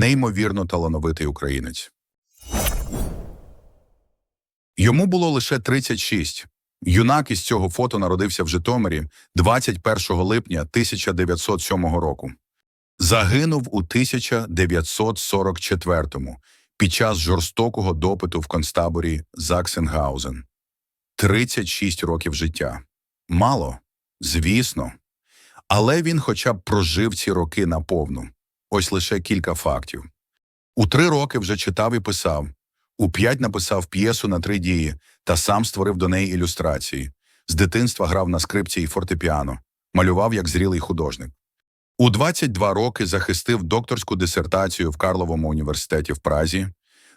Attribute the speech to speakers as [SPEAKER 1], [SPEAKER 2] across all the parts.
[SPEAKER 1] неймовірно талановитий українець. Йому було лише 36. Юнак із цього фото народився в Житомирі 21 липня 1907 року. Загинув у 1944-му під час жорстокого допиту в концтаборі Заксенгаузен. 36 років життя. Мало, звісно. Але він хоча б прожив ці роки наповну. Ось лише кілька фактів. У три роки вже читав і писав. У п'ять написав п'єсу на три дії та сам створив до неї ілюстрації. З дитинства грав на скрипці і фортепіано, малював як зрілий художник. У 22 роки захистив докторську дисертацію в Карловому університеті в Празі,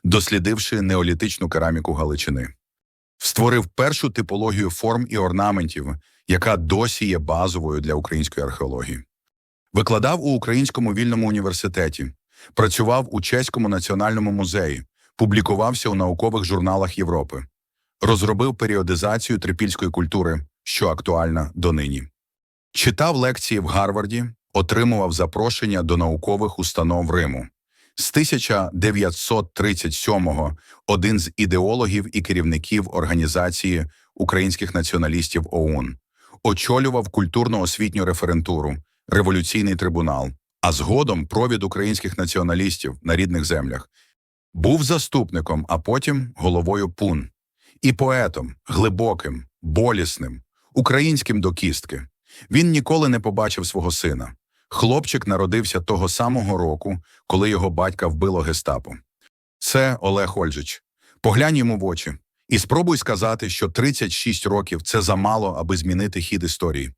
[SPEAKER 1] дослідивши неолітичну кераміку Галичини. Створив першу типологію форм і орнаментів, яка досі є базовою для української археології. Викладав у Українському вільному університеті, працював у Чеському національному музеї, публікувався у наукових журналах Європи, розробив періодизацію трипільської культури, що актуальна донині. Читав лекції в Гарварді, отримував запрошення до наукових установ Риму. З 1937-го один з ідеологів і керівників Організації українських націоналістів ОУН, очолював культурно-освітню референтуру, революційний трибунал, а згодом провід українських націоналістів на рідних землях. Був заступником, а потім головою пун. І поетом, глибоким, болісним, українським до кістки. Він ніколи не побачив свого сина. Хлопчик народився того самого року, коли його батька вбило гестапо. Це Олег Ольжич. Поглянь йому в очі і спробуй сказати, що 36 років це замало, аби змінити хід історії.